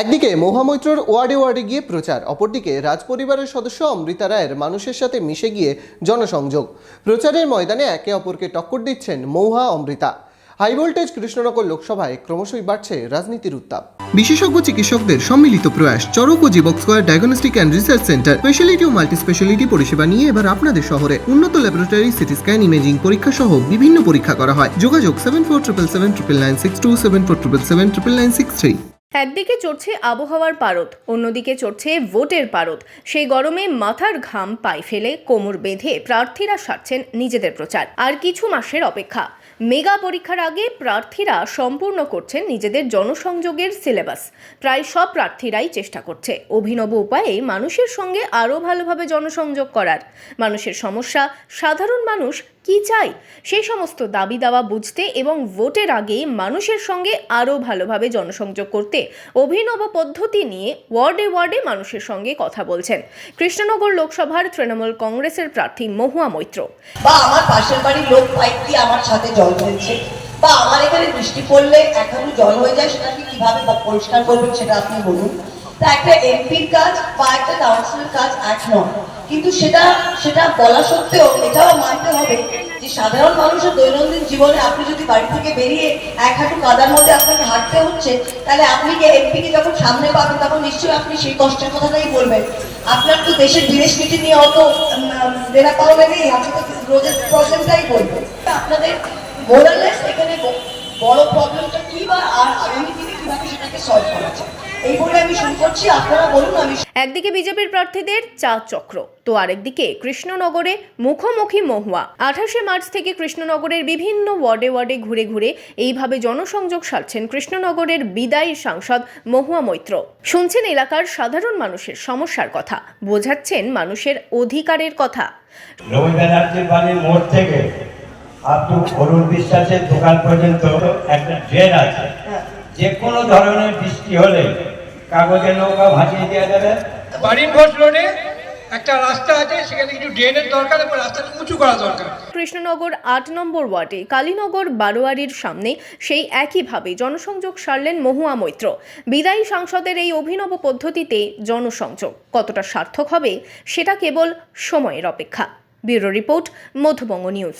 একদিকে মহামৈত্রর ওয়ার্ডে ওয়ার্ডে গিয়ে প্রচার, অপরদিকে রাজপরিবারের সদস্য অমৃতা রায়ের মানুষের সাথে মিশে গিয়ে জনসংযোগ। প্রচারের ময়দানে একে অপরকে টক্কর দিচ্ছেন মৌহা, অমৃতা। হাই ভোল্টেজ কৃষ্ণনগর লোকসভায় ক্রমশই বাড়ছে রাজনীতির উত্তাপ। বিশেষজ্ঞ চিকিৎসকদের সম্মিলিত প্রয়াস, চরক ও Jibak square diagnostic and research centre, specialty O multi speciality পরিষেবা নিয়ে এবার আপনাদের শহরে উন্নত ল্যাবরেটরি, সিটি স্ক্যান, ইমেজিং পরীক্ষা সহ বিভিন্ন পরীক্ষা করা হয়। যোগাযোগ seven four triple seven triple nine six two seven four triple seven triple nine six three একদিকে চড়ছে আবহাওয়ার পারদ, অন্যদিকে চড়ছে ভোটের পারদ। সেই গরমে মাথার ঘাম পায়ে ফেলে কোমর বেঁধে প্রার্থীরা সারছেন নিজেদের প্রচার। আর কিছু মাসের অপেক্ষা। মেগা পরীক্ষার আগে প্রার্থীরা সম্পূর্ণ করছেন নিজেদের জনসংযোগের সিলেবাস। প্রায় সব প্রার্থীরাই চেষ্টা করছে। অভিনব উপায়ে মানুষের সঙ্গে আরও ভালোভাবে জনসংযোগ করার। মানুষের সমস্যা, সাধারণ মানুষ কি চাই সেই সমস্ত দাবি দাওয়া বুঝতে এবং ভোটের আগে মানুষের সঙ্গে আরও ভালোভাবে জনসংযোগ করতে অভিনব পদ্ধতি নিয়ে ওয়ার্ডে ওয়ার্ডে মানুষের সঙ্গে কথা বলছেন। কৃষ্ণনগর লোকসভার তৃণমূল কংগ্রেসের প্রার্থী মহুয়া মৈত্র। বা আমার পাশের বাড়ির লোক আমার ছাদে জল ফেলছে বা আমার এখানে বৃষ্টি পড়লে এখনও জল হয়ে যায়, সেটাকে কীভাবে পরিষ্কার করবেন সেটা আপনি বলুন। তা একটা এমপির কাজ বা একটা কাউন্সিলের কাজ এক নয়। কিন্তু সেটা সেটা বলা সত্ত্বেও এটাও মানতে হবে যে সাধারণ মানুষের দৈনন্দিন জীবনে আপনি যদি বাড়ি থেকে বেরিয়ে এক হাঁটু কাদার মধ্যে আপনাকে হাঁটতে হচ্ছে, তাহলে আপনি কি এমপিকে যখন সামনে পাবেন, তখন নিশ্চয়ই আপনি সেই কষ্টের কথাটাই বলবেন। আপনার তো দেশের বিদেশ নীতি নিয়ে অত দেনা পাওয়া নেই আপনি তো রোজের প্রবলেমটাই বলবেন। আপনাদের মোরালেস এখানে বড় প্রবলেমটা কি বা, আর আগামী দিনে কীভাবে সেটাকে সলভ করা যায়? এই বলে আমি শুরু করছি আপনারা বলুন আমি একদিকে বিজেপির প্রার্থীদের চা চক্র তো আরেকদিকে কৃষ্ণনগরে মুখোমুখি মহুয়া। আঠাশে মার্চ থেকে কৃষ্ণনগরের বিভিন্ন ওয়ার্ডে ওয়ার্ডে ঘুরে ঘুরে এইভাবে জনসংযোগ সারছেন কৃষ্ণনগরের বিদায়ী সাংসদ মহুয়া মৈত্র। শুনছেন এলাকার সাধারণ মানুষের সমস্যার কথা বোঝাচ্ছেন মানুষের অধিকারের কথা। রবি ব্যানার্জির বাড়ির মোড় থেকে আপ অরুণ বিশ্বাসের দোকান পর্যন্ত একটা ড্রেন আছে। যে কোনো ধরনের বৃষ্টি হলে কাগজের নৌকা ভাসিয়ে দেওয়া যাবে বাড়ির ঘোষ রোডে একটা রাস্তা আছে সেখানে কিছু ড্রেনের দরকার এবং রাস্তাটা উঁচু করা দরকার। কৃষ্ণনগর আট নম্বর ওয়ার্ডে কালীনগর বারোয়ারির সামনে সেই একইভাবে জনসংযোগ সারলেন মহুয়া মৈত্র। বিদায়ী সাংসদের এই অভিনব পদ্ধতিতে জনসংযোগ কতটা সার্থক হবে সেটা কেবল সময়ের অপেক্ষা। Bureau report Madhubanga news.